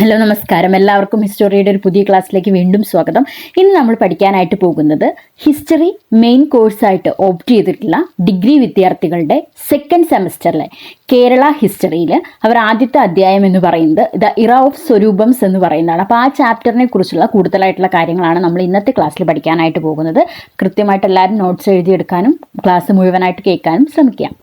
Hello നമസ്കാരം. എല്ലാവർക്കും ഹിസ്റ്ററിയുടെ ഒരു പുതിയ ക്ലാസ്സിലേക്ക് വീണ്ടും സ്വാഗതം. ഇന്ന് നമ്മൾ പഠിക്കാനായിട്ട് പോകുന്നത് ഹിസ്റ്ററി മെയിൻ കോഴ്സായിട്ട് ഓപ്റ്റ് ചെയ്തിട്ടുള്ള ഡിഗ്രി വിദ്യാർത്ഥികളുടെ സെക്കൻഡ് സെമസ്റ്ററിലെ കേരള ഹിസ്റ്ററിയിൽ അവർ ആദ്യത്തെ അധ്യായം എന്ന് പറയുന്നത് ദ ഇറ ഓഫ് സ്വരൂപംസ് എന്ന് പറയുന്നതാണ്. അപ്പോൾ ആ ചാപ്റ്ററിനെ കുറിച്ചുള്ള കൂടുതലായിട്ടുള്ള കാര്യങ്ങളാണ് നമ്മൾ ഇന്നത്തെ ക്ലാസ്സിൽ പഠിക്കാനായിട്ട് പോകുന്നത്. കൃത്യമായിട്ട് എല്ലാവരും നോട്ട്സ് എഴുതിയെടുക്കാനും ക്ലാസ് മുഴുവനായിട്ട് കേൾക്കാനും ശ്രമിക്കാം.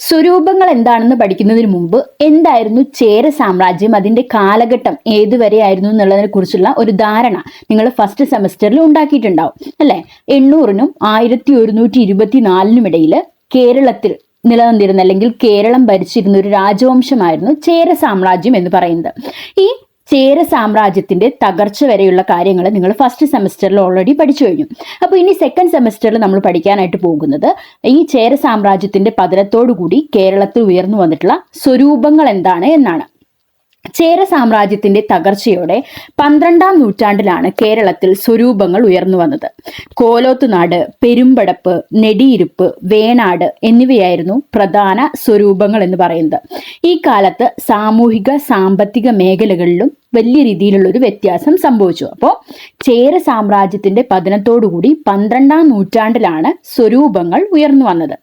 സ്വരൂപങ്ങൾ എന്താണെന്ന് പഠിക്കുന്നതിന് മുമ്പ് എന്തായിരുന്നു ചേര സാമ്രാജ്യം? അതിന്റെ കാലഘട്ടം ഏതുവരെയായിരുന്നു എന്നുള്ളതിനെ കുറിച്ചുള്ള ഒരു ധാരണ നിങ്ങൾ ഫസ്റ്റ് സെമസ്റ്ററിൽ ഉണ്ടാക്കിയിട്ടുണ്ടാവും അല്ലെ? എണ്ണൂറിനും ആയിരത്തി ഒരുന്നൂറ്റി ഇരുപത്തിനാലിനും ഇടയിൽ കേരളത്തിൽ നിലനിന്നിരുന്ന അല്ലെങ്കിൽ കേരളം ഭരിച്ചിരുന്ന ഒരു രാജവംശമായിരുന്നു ചേര സാമ്രാജ്യം എന്ന് പറയുന്നത്. ഈ ചേര സാമ്രാജ്യത്തിന്റെ തകർച്ച വരെയുള്ള കാര്യങ്ങൾ നിങ്ങൾ ഫസ്റ്റ് സെമസ്റ്ററിൽ ഓൾറെഡി പഠിച്ചു കഴിഞ്ഞു. അപ്പോൾ ഇനി സെക്കൻഡ് സെമസ്റ്ററിൽ നമ്മൾ പഠിക്കാനായിട്ട് പോകുന്നത് ഈ ചേര സാമ്രാജ്യത്തിന്റെ പതനത്തോടുകൂടി കേരളത്തിൽ ഉയർന്നു വന്നിട്ടുള്ള സ്വരൂപങ്ങൾ എന്താണ് എന്നാണ്. ചേര സാമ്രാജ്യത്തിന്റെ തകർച്ചയോടെ പന്ത്രണ്ടാം നൂറ്റാണ്ടിലാണ് കേരളത്തിൽ സ്വരൂപങ്ങൾ ഉയർന്നു വന്നത്. കോലോത്തുനാട് പെരുമ്പടപ്പ് നെടിയിരുപ്പ് വേണാട് എന്നിവയായിരുന്നു പ്രധാന സ്വരൂപങ്ങൾ എന്ന് പറയുന്നത്. ഈ കാലത്ത് സാമൂഹിക സാമ്പത്തിക മേഖലകളിലും വലിയ രീതിയിലുള്ള ഒരു വ്യത്യാസം സംഭവിച്ചു. അപ്പോൾ ചേര സാമ്രാജ്യത്തിന്റെ പതനത്തോടുകൂടി പന്ത്രണ്ടാം നൂറ്റാണ്ടിലാണ് സ്വരൂപങ്ങൾ ഉയർന്നു വന്നത്.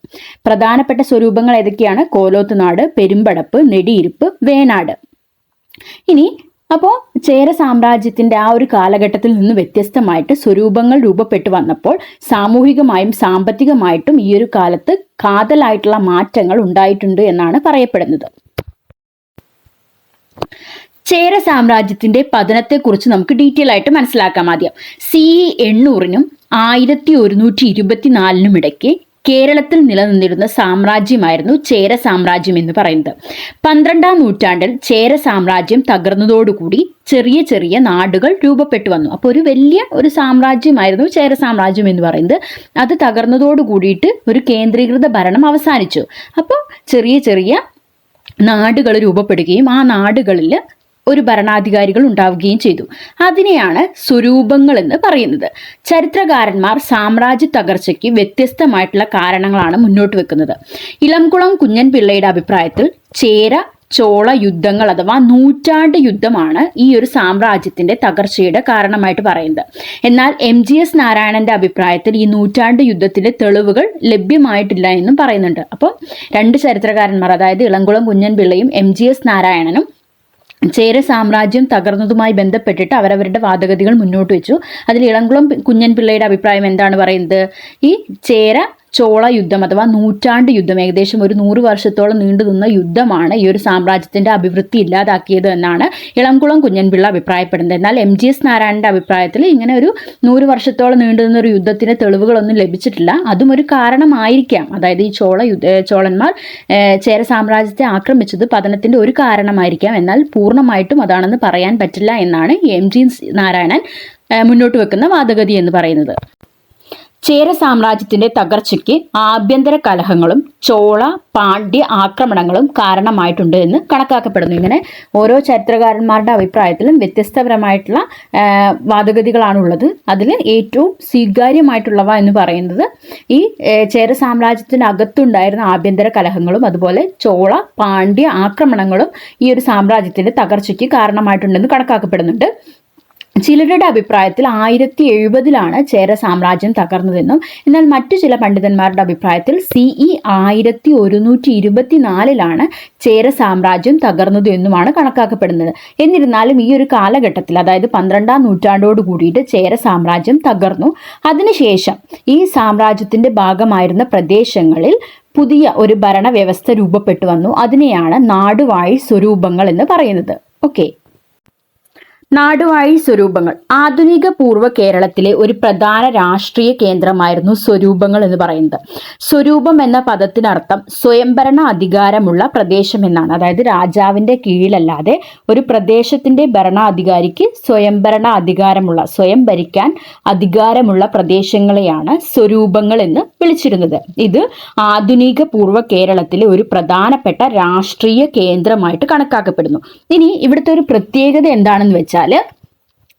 പ്രധാനപ്പെട്ട സ്വരൂപങ്ങൾ ഏതൊക്കെയാണ്? കോലോത്തുനാട് പെരുമ്പടപ്പ് നെടിയിരുപ്പ് വേണാട്. ഇനി അപ്പോൾ ചേര സാമ്രാജ്യത്തിന്റെ ആ ഒരു കാലഘട്ടത്തിൽ നിന്ന് വ്യത്യസ്തമായിട്ട് സ്വരൂപങ്ങൾ രൂപപ്പെട്ടു വന്നപ്പോൾ സാമൂഹികമായും സാമ്പത്തികമായിട്ടും ഈ ഒരു കാലത്ത് കാതലായിട്ടുള്ള മാറ്റങ്ങൾ ഉണ്ടായിട്ടുണ്ട് എന്നാണ് പറയപ്പെടുന്നത്. ചേര സാമ്രാജ്യത്തിന്റെ പതനത്തെക്കുറിച്ച് നമുക്ക് ഡീറ്റെയിൽ ആയിട്ട് മനസ്സിലാക്കാം ആദ്യം. സി എണ്ണൂറിനും ആയിരത്തി ഒരുന്നൂറ്റി ഇരുപത്തിനാലിനും ഇടയ്ക്ക് കേരളത്തിൽ നിലനിന്നിരുന്ന സാമ്രാജ്യമായിരുന്നു ചേര സാമ്രാജ്യം എന്ന് പറയുന്നത്. പന്ത്രണ്ടാം നൂറ്റാണ്ടിൽ ചേര സാമ്രാജ്യം തകർന്നതോടുകൂടി ചെറിയ ചെറിയ നാടുകൾ രൂപപ്പെട്ടു വന്നു. അപ്പോൾ ഒരു വലിയ ഒരു സാമ്രാജ്യമായിരുന്നു ചേര സാമ്രാജ്യം എന്ന് പറയുന്നത്. അത് തകർന്നതോടു കൂടിയിട്ട് ഒരു കേന്ദ്രീകൃത ഭരണം അവസാനിച്ചു. അപ്പോൾ ചെറിയ ചെറിയ നാടുകൾ രൂപപ്പെടുകയും ആ നാടുകളിൽ ഒരു ഭരണാധികാരികൾ ഉണ്ടാവുകയും ചെയ്തു. അതിനെയാണ് സ്വരൂപങ്ങൾ എന്ന് പറയുന്നത്. ചരിത്രകാരന്മാർ സാമ്രാജ്യ തകർച്ചയ്ക്ക് വ്യത്യസ്തമായിട്ടുള്ള കാരണങ്ങളാണ് മുന്നോട്ട് വെക്കുന്നത്. ഇളംകുളം കുഞ്ഞൻ പിള്ളയുടെ അഭിപ്രായത്തിൽ ചേര ചോള യുദ്ധങ്ങൾ അഥവാ നൂറ്റാണ്ട് യുദ്ധമാണ് ഈ ഒരു സാമ്രാജ്യത്തിന്റെ തകർച്ചയുടെ കാരണമായിട്ട് പറയുന്നത്. എന്നാൽ എം ജി എസ് നാരായണന്റെ അഭിപ്രായത്തിൽ ഈ നൂറ്റാണ്ട് യുദ്ധത്തിന്റെ തെളിവുകൾ ലഭ്യമായിട്ടില്ല എന്നും പറയുന്നുണ്ട്. അപ്പോൾ രണ്ട് ചരിത്രകാരന്മാർ അതായത് ഇളംകുളം കുഞ്ഞൻ പിള്ളയും എം ജി എസ് നാരായണനും ചേര സാമ്രാജ്യം തകർന്നതുമായി ബന്ധപ്പെട്ടിട്ട് അവരവരുടെ വാദഗതികൾ മുന്നോട്ട് വെച്ചു. അതിൽ ഇളംകുളം കുഞ്ഞൻ പിള്ളയുടെ അഭിപ്രായം എന്താണ് പറയുന്നത്? ഈ ചേര ചോള യുദ്ധം അഥവാ നൂറ്റാണ്ട് യുദ്ധം ഏകദേശം ഒരു നൂറ് വർഷത്തോളം നീണ്ടു നിന്ന യുദ്ധമാണ് ഈ ഒരു സാമ്രാജ്യത്തിന്റെ അഭിവൃദ്ധി ഇല്ലാതാക്കിയത് എന്നാണ് ഇളംകുളം കുഞ്ഞൻപിള്ള അഭിപ്രായപ്പെടുന്നത്. എന്നാൽ എം ജി എസ് നാരായണന്റെ അഭിപ്രായത്തിൽ ഇങ്ങനെ ഒരു നൂറ് വർഷത്തോളം നീണ്ടു നിന്ന ഒരു യുദ്ധത്തിന് തെളിവുകളൊന്നും ലഭിച്ചിട്ടില്ല. അതും ഒരു കാരണമായിരിക്കാം. അതായത് ഈ ചോള യുദ്ധ ചോളന്മാർ ചേര സാമ്രാജ്യത്തെ ആക്രമിച്ചത് പതനത്തിന്റെ ഒരു കാരണമായിരിക്കാം. എന്നാൽ പൂർണമായിട്ടും അതാണെന്ന് പറയാൻ പറ്റില്ല എന്നാണ് എം ജി നാരായണൻ മുന്നോട്ട് വെക്കുന്ന വാദഗതി എന്ന് പറയുന്നത്. ചേര സാമ്രാജ്യത്തിന്റെ തകർച്ചയ്ക്ക് ആഭ്യന്തര കലഹങ്ങളും ചോള പാണ്ഡ്യ ആക്രമണങ്ങളും കാരണമായിട്ടുണ്ട് എന്ന് കണക്കാക്കപ്പെടുന്നു. ഇങ്ങനെ ഓരോ ചരിത്രകാരന്മാരുടെ അഭിപ്രായത്തിലും വ്യത്യസ്തപരമായിട്ടുള്ള വാദഗതികളാണുള്ളത്. അതിൽ ഏറ്റവും സ്വീകാര്യമായിട്ടുള്ളവ എന്ന് പറയുന്നത് ഈ ചേര സാമ്രാജ്യത്തിനകത്തുണ്ടായിരുന്ന ആഭ്യന്തര കലഹങ്ങളും അതുപോലെ ചോള പാണ്ഡ്യ ആക്രമണങ്ങളും ഈ ഒരു സാമ്രാജ്യത്തിന്റെ തകർച്ചയ്ക്ക് കാരണമായിട്ടുണ്ടെന്ന് കണക്കാക്കപ്പെടുന്നുണ്ട്. ചിലരുടെ അഭിപ്രായത്തിൽ ആയിരത്തി എഴുപതിലാണ് ചേര സാമ്രാജ്യം തകർന്നതെന്നും എന്നാൽ മറ്റു ചില പണ്ഡിതന്മാരുടെ അഭിപ്രായത്തിൽ സി ഇ ആയിരത്തി ഒരുന്നൂറ്റി ഇരുപത്തിനാലിലാണ് ചേര സാമ്രാജ്യം തകർന്നത് എന്നുമാണ് കണക്കാക്കപ്പെടുന്നത്. എന്നിരുന്നാലും ഈ ഒരു കാലഘട്ടത്തിൽ അതായത് പന്ത്രണ്ടാം നൂറ്റാണ്ടോട് കൂടിയിട്ട് ചേര സാമ്രാജ്യം തകർന്നു. അതിനുശേഷം ഈ സാമ്രാജ്യത്തിന്റെ ഭാഗമായിരുന്ന പ്രദേശങ്ങളിൽ പുതിയ ഒരു ഭരണവ്യവസ്ഥ രൂപപ്പെട്ടു വന്നു. അതിനെയാണ് നാടുവാഴി സ്വരൂപങ്ങൾ എന്ന് പറയുന്നത്. ഓക്കെ. നാടുവാഴി സ്വരൂപങ്ങൾ. ആധുനിക പൂർവ കേരളത്തിലെ ഒരു പ്രധാന രാഷ്ട്രീയ കേന്ദ്രമായിരുന്നു സ്വരൂപങ്ങൾ എന്ന് പറയുന്നത്. സ്വരൂപം എന്ന പദത്തിനർത്ഥം സ്വയംഭരണ അധികാരമുള്ള പ്രദേശം എന്നാണ് അതായത് രാജാവിന്റെ കീഴിലല്ലാതെ ഒരു പ്രദേശത്തിന്റെ ഭരണാധികാരിക്ക് സ്വയംഭരണ അധികാരമുള്ള സ്വയം ഭരിക്കാൻ അധികാരമുള്ള പ്രദേശങ്ങളെയാണ് സ്വരൂപങ്ങൾ എന്ന് വിളിച്ചിരുന്നത്. ഇത് ആധുനിക പൂർവ കേരളത്തിലെ ഒരു പ്രധാനപ്പെട്ട രാഷ്ട്രീയ കേന്ദ്രമായിട്ട് കണക്കാക്കപ്പെടുന്നു. ഇനി ഇവിടുത്തെ ഒരു പ്രത്യേകത എന്താണെന്ന് വെച്ചാൽ വെച്ചാൽ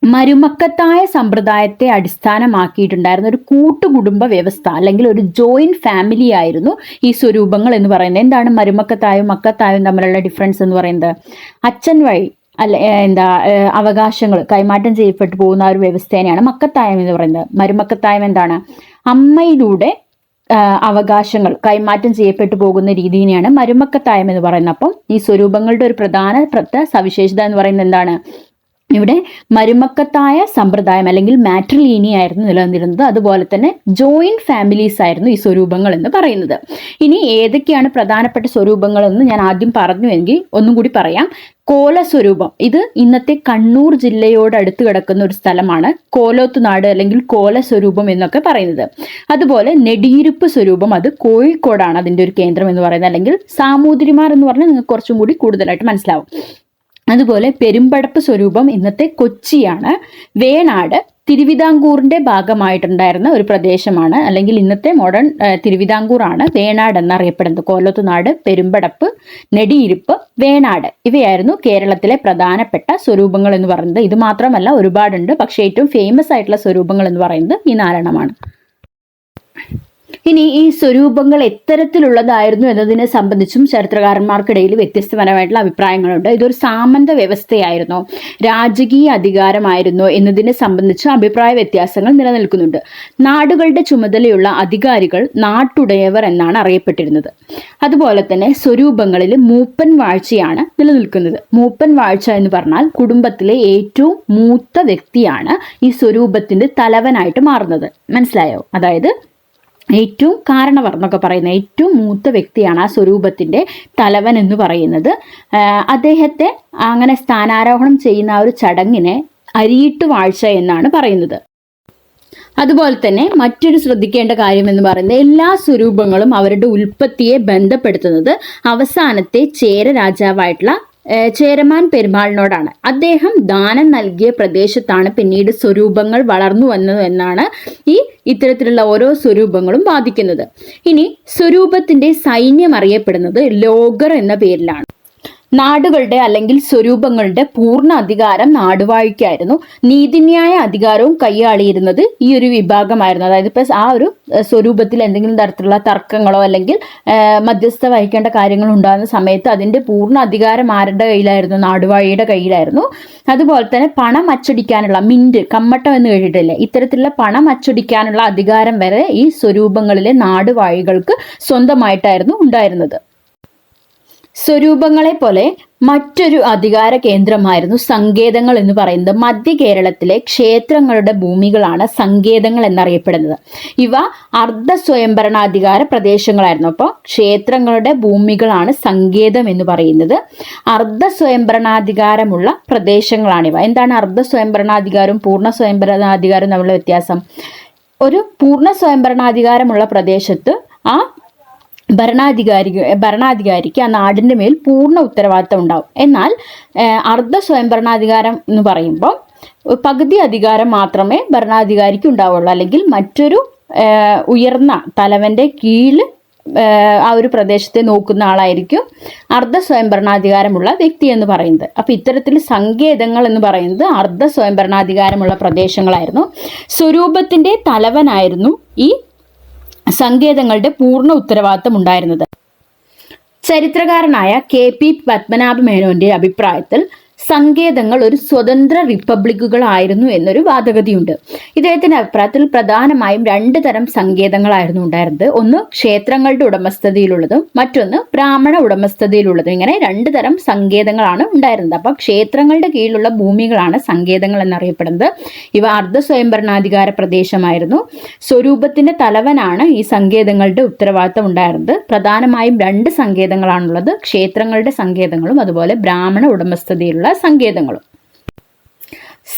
മരുമക്കത്തായ സമ്പ്രദായത്തെ അടിസ്ഥാനമാക്കിയിട്ടുണ്ടായിരുന്ന ഒരു കൂട്ടുകുടുംബ വ്യവസ്ഥ അല്ലെങ്കിൽ ഒരു ജോയിന്റ് ഫാമിലി ആയിരുന്നു ഈ സ്വരൂപങ്ങൾ എന്ന് പറയുന്നത്. എന്താണ് മരുമക്കത്തായും മക്കത്തായും തമ്മിലുള്ള ഡിഫറൻസ് എന്ന് പറയുന്നത്? അച്ഛൻ വഴി അല്ല എന്താ അവകാശങ്ങൾ കൈമാറ്റം ചെയ്യപ്പെട്ടു പോകുന്ന ഒരു വ്യവസ്ഥേനെയാണ് മക്കത്തായം എന്ന് പറയുന്നത്. മരുമക്കത്തായം എന്താണ്? അമ്മയിലൂടെ അവകാശങ്ങൾ കൈമാറ്റം ചെയ്യപ്പെട്ടു പോകുന്ന രീതിയിനെയാണ് മരുമക്കത്തായം എന്ന് പറയുന്നത്. അപ്പം ഈ സ്വരൂപങ്ങളുടെ ഒരു പ്രധാനപ്പെട്ട സവിശേഷത എന്ന് പറയുന്നത് എന്താണ്? ഇവിടെ മരുമക്കത്തായ സമ്പ്രദായം അല്ലെങ്കിൽ മാട്രിലീനി ആയിരുന്നു നിലനിന്നിരുന്നത്. അതുപോലെ തന്നെ ജോയിന്റ് ഫാമിലീസ് ആയിരുന്നു ഈ സ്വരൂപങ്ങൾ എന്ന് പറയുന്നത്. ഇനി ഏതൊക്കെയാണ് പ്രധാനപ്പെട്ട സ്വരൂപങ്ങൾ എന്ന് ഞാൻ ആദ്യം പറഞ്ഞുവെങ്കിൽ ഒന്നും കൂടി പറയാം. കോല സ്വരൂപം ഇത് ഇന്നത്തെ കണ്ണൂർ ജില്ലയോട് അടുത്ത് കിടക്കുന്ന ഒരു സ്ഥലമാണ്. കോലോത്തുനാട് അല്ലെങ്കിൽ കോല സ്വരൂപം എന്നൊക്കെ പറയുന്നത്. അതുപോലെ നെടിയിരുപ്പ് സ്വരൂപം. അത് കോഴിക്കോടാണ് അതിന്റെ ഒരു കേന്ദ്രം എന്ന് പറയുന്നത്. അല്ലെങ്കിൽ സാമൂതിരിമാർ എന്ന് പറഞ്ഞാൽ നിങ്ങൾക്ക് കുറച്ചും കൂടി കൂടുതലായിട്ട് മനസ്സിലാവും. അതുപോലെ പെരുമ്പടപ്പ് സ്വരൂപം ഇന്നത്തെ കൊച്ചിയാണ്. വേണാട് തിരുവിതാംകൂറിന്റെ ഭാഗമായിട്ടുണ്ടായിരുന്ന ഒരു പ്രദേശമാണ്. അല്ലെങ്കിൽ ഇന്നത്തെ മോഡേൺ തിരുവിതാംകൂർ ആണ് വേണാട് എന്നറിയപ്പെടുന്നത്. കോലത്തുനാട് പെരുമ്പടപ്പ് നെടിയിരുപ്പ് വേണാട് ഇവയായിരുന്നു കേരളത്തിലെ പ്രധാനപ്പെട്ട സ്വരൂപങ്ങൾ എന്ന് പറയുന്നത്. ഇത് മാത്രമല്ല ഒരുപാടുണ്ട്. പക്ഷേ ഏറ്റവും ഫേമസ് ആയിട്ടുള്ള സ്വരൂപങ്ങൾ എന്ന് പറയുന്നത് ഈ നാലെണ്ണമാണ്. ഇനി ഈ സ്വരൂപങ്ങൾ എത്തരത്തിലുള്ളതായിരുന്നു എന്നതിനെ സംബന്ധിച്ചും ചരിത്രകാരന്മാർക്കിടയിൽ വ്യത്യസ്തപരമായിട്ടുള്ള അഭിപ്രായങ്ങളുണ്ട്. ഇതൊരു സാമന്ത വ്യവസ്ഥയായിരുന്നു. രാജകീയ അധികാരമായിരുന്നു എന്നതിനെ സംബന്ധിച്ച് അഭിപ്രായ വ്യത്യാസങ്ങൾ നിലനിൽക്കുന്നുണ്ട്. നാടുകളുടെ ചുമതലയുള്ള അധികാരികൾ നാട്ടുടയവർ എന്നാണ് അറിയപ്പെട്ടിരുന്നത്. അതുപോലെ തന്നെ സ്വരൂപങ്ങളിൽ മൂപ്പൻ വാഴ്ചയാണ് നിലനിൽക്കുന്നത്. മൂപ്പൻ വാഴ്ച എന്ന് പറഞ്ഞാൽ കുടുംബത്തിലെ ഏറ്റവും മൂത്ത വ്യക്തിയാണ് ഈ സ്വരൂപത്തിന്റെ തലവനായിട്ട് മാറുന്നത്. മനസ്സിലായോ? അതായത് ഏറ്റവും കാരണവർ എന്നൊക്കെ പറയുന്ന ഏറ്റവും മൂത്ത വ്യക്തിയാണ് ആ സ്വരൂപത്തിന്റെ തലവൻ എന്ന് പറയുന്നത്. അദ്ദേഹത്തെ അങ്ങനെ സ്ഥാനാരോഹണം ചെയ്യുന്ന ആ ഒരു ചടങ്ങിനെ അരിയിട്ട് വാഴ്ച എന്നാണ് പറയുന്നത്. അതുപോലെ തന്നെ മറ്റൊരു ശ്രദ്ധിക്കേണ്ട കാര്യം എന്ന് പറയുന്നത് എല്ലാ സ്വരൂപങ്ങളും അവരുടെ ഉൽപ്പത്തിയെ ബന്ധപ്പെടുത്തുന്നത് അവസാനത്തെ ചേര രാജാവായിട്ടുള്ള ചേരമാൻ പെരുമാളിനോടാണ്. അദ്ദേഹം ദാനം നൽകിയ പ്രദേശത്താണ് പിന്നീട് സ്വരൂപങ്ങൾ വളർന്നു വന്നത് എന്നാണ് ഈ ഇത്തരത്തിലുള്ള ഓരോ സ്വരൂപങ്ങളും വാദിക്കുന്നത്. ഇനി സ്വരൂപത്തിന്റെ സൈന്യം അറിയപ്പെടുന്നത് ലോഗർ എന്ന പേരിലാണ്. നാടുകളുടെ അല്ലെങ്കിൽ സ്വരൂപങ്ങളുടെ പൂർണ അധികാരം നാടുവാഴിക്കായിരുന്നു. നീതിന്യായ അധികാരവും കൈയാളിയിരുന്നത് ഈ ഒരു വിഭാഗമായിരുന്നു. അതായത് ഇപ്പൊ ആ ഒരു സ്വരൂപത്തിൽ എന്തെങ്കിലും തരത്തിലുള്ള തർക്കങ്ങളോ അല്ലെങ്കിൽ മധ്യസ്ഥ വഹിക്കേണ്ട കാര്യങ്ങൾ ഉണ്ടാകുന്ന സമയത്ത് അതിന്റെ പൂർണ അധികാരം ആരുടെ കയ്യിലായിരുന്നു? നാടുവാഴിയുടെ കയ്യിലായിരുന്നു. അതുപോലെ തന്നെ പണം അച്ചടിക്കാനുള്ള മിന്റ് കമ്മട്ടം എന്ന് കേട്ടിട്ടില്ലേ? ഇത്തരത്തിലുള്ള പണം അച്ചടിക്കാനുള്ള അധികാരം വരെ ഈ സ്വരൂപങ്ങളിലെ നാടുവാഴികൾക്ക് സ്വന്തമായിട്ടായിരുന്നു ഉണ്ടായിരുന്നത്. സ്വരൂപങ്ങളെ പോലെ മറ്റൊരു അധികാര കേന്ദ്രമായിരുന്നു സങ്കേതങ്ങൾ എന്ന് പറയുന്നത്. മധ്യ കേരളത്തിലെ ക്ഷേത്രങ്ങളുടെ ഭൂമികളാണ് സങ്കേതങ്ങൾ എന്നറിയപ്പെടുന്നത്. ഇവ അർദ്ധ സ്വയംഭരണാധികാര പ്രദേശങ്ങളായിരുന്നു. അപ്പോൾ ക്ഷേത്രങ്ങളുടെ ഭൂമികളാണ് സങ്കേതം എന്ന് പറയുന്നത്. അർദ്ധ സ്വയംഭരണാധികാരമുള്ള പ്രദേശങ്ങളാണിവ എന്താണ് അർദ്ധ സ്വയംഭരണാധികാരവും പൂർണ സ്വയംഭരണാധികാരവും തമ്മിലുള്ള വ്യത്യാസം? ഒരു പൂർണ സ്വയംഭരണാധികാരമുള്ള പ്രദേശത്ത് ആ ഭരണാധികാരി ഭരണാധികാരിക്ക് ആ നാടിന്റെ മേൽ പൂർണ ഉത്തരവാദിത്തം ഉണ്ടാവും. എന്നാൽ അർദ്ധ സ്വയംഭരണാധികാരം എന്ന് പറയുമ്പോൾ പകുതി അധികാരം മാത്രമേ ഭരണാധികാരിക്ക് ഉണ്ടാവുള്ളൂ. അല്ലെങ്കിൽ മറ്റൊരു ഉയർന്ന തലവന്റെ കീഴിൽ ആ ഒരു പ്രദേശത്തെ നോക്കുന്ന ആളായിരിക്കും അർദ്ധ സ്വയംഭരണാധികാരമുള്ള വ്യക്തി എന്ന് പറയുന്നത്. അപ്പോൾ ഇത്തരത്തിൽ സങ്കേതങ്ങൾ എന്ന് പറയുന്നത് അർദ്ധ സ്വയംഭരണാധികാരമുള്ള പ്രദേശങ്ങളായിരുന്നു. സ്വരൂപത്തിന്റെ തലവനായിരുന്നു ഈ സങ്കേതങ്ങളുടെ പൂർണ ഉത്തരവാദിത്തം ഉണ്ടായിരുന്നത്. ചരിത്രകാരനായ കെ പി പത്മനാഭ മേനോന്റെ അഭിപ്രായത്തിൽ സങ്കേതങ്ങൾ ഒരു സ്വതന്ത്ര റിപ്പബ്ലിക്കുകളായിരുന്നു എന്നൊരു വാദഗതിയുണ്ട്. ഇദ്ദേഹത്തിന്റെ അഭിപ്രായത്തിൽ പ്രധാനമായും രണ്ട് തരം സങ്കേതങ്ങളായിരുന്നു ഉണ്ടായിരുന്നത്. ഒന്ന് ക്ഷേത്രങ്ങളുടെ ഉടമസ്ഥതയിലുള്ളതും മറ്റൊന്ന് ബ്രാഹ്മണ ഉടമസ്ഥതയിലുള്ളതും. ഇങ്ങനെ രണ്ട് തരം സങ്കേതങ്ങളാണ് ഉണ്ടായിരുന്നത്. അപ്പോൾ ക്ഷേത്രങ്ങളുടെ കീഴിലുള്ള ഭൂമികളാണ് സങ്കേതങ്ങൾ എന്നറിയപ്പെടുന്നത്. ഇവ അർദ്ധ സ്വയംഭരണാധികാര പ്രദേശമായിരുന്നു. സ്വരൂപത്തിന്റെ തലവനാണ് ഈ സങ്കേതങ്ങളുടെ ഉത്തരവാദിത്തം ഉണ്ടായിരുന്നത്. പ്രധാനമായും രണ്ട് സങ്കേതങ്ങളാണുള്ളത്. ക്ഷേത്രങ്ങളുടെ സങ്കേതങ്ങളും അതുപോലെ ബ്രാഹ്മണ ഉടമസ്ഥതയിലുള്ള സങ്കേതങ്ങളും.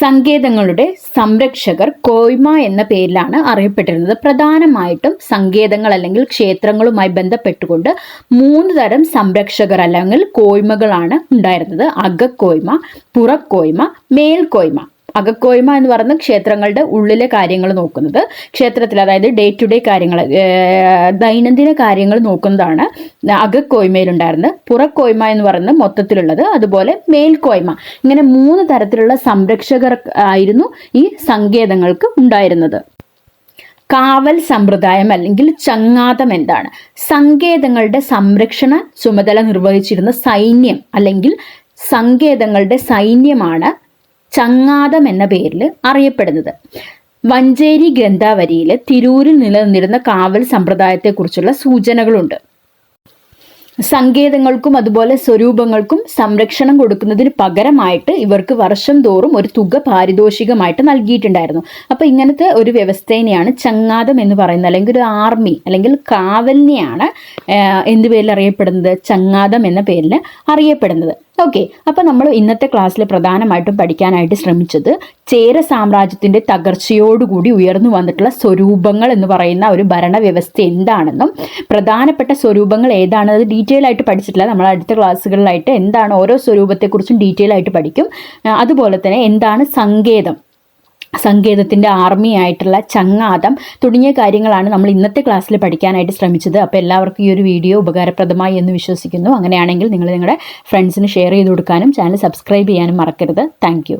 സങ്കേതങ്ങളുടെ സംരക്ഷകർ കോയ്മ എന്ന പേരിലാണ് അറിയപ്പെട്ടിരുന്നത്. പ്രധാനമായിട്ടും സങ്കേതങ്ങൾ അല്ലെങ്കിൽ ക്ഷേത്രങ്ങളുമായി ബന്ധപ്പെട്ടുകൊണ്ട് മൂന്ന് തരം സംരക്ഷകർ അല്ലെങ്കിൽ കോയ്മകളാണ് ഉണ്ടായിരുന്നത്. അകക്കോയ്മ പുറക്കോയ്മ മേൽക്കോയ്മ. അകക്കോയ്മ എന്ന് പറയുന്ന ക്ഷേത്രങ്ങളുടെ ഉള്ളിലെ കാര്യങ്ങൾ നോക്കുന്നത്. ക്ഷേത്രത്തിൽ അതായത് ഡേ ടു ഡേ കാര്യങ്ങൾ ദൈനംദിന കാര്യങ്ങൾ നോക്കുന്നതാണ് അകക്കോയ്മയിലുണ്ടായിരുന്നത്. പുറക്കോയ്മ എന്ന് പറയുന്നത് മൊത്തത്തിലുള്ളത് അതുപോലെ മേൽക്കോയ്മ. ഇങ്ങനെ മൂന്ന് തരത്തിലുള്ള സംരക്ഷകർ ആയിരുന്നു ഈ സങ്കേതങ്ങൾക്ക് ഉണ്ടായിരുന്നത്. കാവൽ സമ്പ്രദായം അല്ലെങ്കിൽ ചങ്ങാതം എന്താണ്? സങ്കേതങ്ങളുടെ സംരക്ഷണ ചുമതല നിർവഹിച്ചിരുന്ന സൈന്യം അല്ലെങ്കിൽ സങ്കേതങ്ങളുടെ സൈന്യമാണ് ചങ്ങാതം എന്ന പേരിൽ അറിയപ്പെടുന്നത്. വഞ്ചേരി ഗ്രന്ഥാവരിയിൽ തിരൂരിൽ നിലനിന്നിരുന്ന കാവൽ സമ്പ്രദായത്തെക്കുറിച്ചുള്ള സൂചനകളുണ്ട്. സങ്കേതങ്ങൾക്കും അതുപോലെ സ്വരൂപങ്ങൾക്കും സംരക്ഷണം കൊടുക്കുന്നതിന് പകരമായിട്ട് ഇവർക്ക് വർഷം തോറും ഒരു തുക പാരിതോഷികമായിട്ട് നൽകിയിട്ടുണ്ടായിരുന്നു. അപ്പോൾ ഇങ്ങനത്തെ ഒരു വ്യവസ്ഥേനെയാണ് ചങ്ങാതം എന്ന് പറയുന്നത്. അല്ലെങ്കിൽ ഒരു ആർമി അല്ലെങ്കിൽ കാവലിനെയാണ് എന്ത് പേരിൽ അറിയപ്പെടുന്നത്? ചങ്ങാതം എന്ന പേരിൽ അറിയപ്പെടുന്നത്. ഓക്കെ അപ്പോൾ നമ്മൾ ഇന്നത്തെ ക്ലാസ്സിൽ പ്രധാനമായിട്ടും പഠിക്കാനായിട്ട് ശ്രമിച്ചത് ചേര സാമ്രാജ്യത്തിന്റെ തകർച്ചയോടുകൂടി ഉയർന്നു വന്നിട്ടുള്ള സ്വരൂപങ്ങൾ എന്ന് പറയുന്ന ഒരു ഭരണവ്യവസ്ഥ എന്താണെന്നും പ്രധാനപ്പെട്ട സ്വരൂപങ്ങൾ ഏതാണെന്ന് ഡീറ്റെയിൽ ആയിട്ട് പഠിച്ചിട്ടില്ല. നമ്മൾ അടുത്ത ക്ലാസ്സുകളിലായിട്ട് എന്താണ് ഓരോ സ്വരൂപത്തെക്കുറിച്ചും ഡീറ്റെയിൽ ആയിട്ട് പഠിക്കും. അതുപോലെ തന്നെ എന്താണ് സങ്കേതം? സങ്കേതത്തിന്റെ ആർമി ആയിട്ടുള്ള ചങ്ങാതം തുടങ്ങിയ കാര്യങ്ങളാണ് നമ്മൾ ഇന്നത്തെ ക്ലാസ്സിൽ പഠിക്കാനായിട്ട് ശ്രമിച്ചത്. അപ്പോൾ എല്ലാവർക്കും ഈ ഒരു വീഡിയോ ഉപകാരപ്രദമായി എന്ന് വിശ്വസിക്കുന്നു. അങ്ങനെയാണെങ്കിൽ നിങ്ങൾ നിങ്ങളുടെ ഫ്രണ്ട്സിന് ഷെയർ ചെയ്ത് കൊടുക്കാനും ചാനൽ സബ്സ്ക്രൈബ് ചെയ്യാനും മറക്കരുത്. താങ്ക്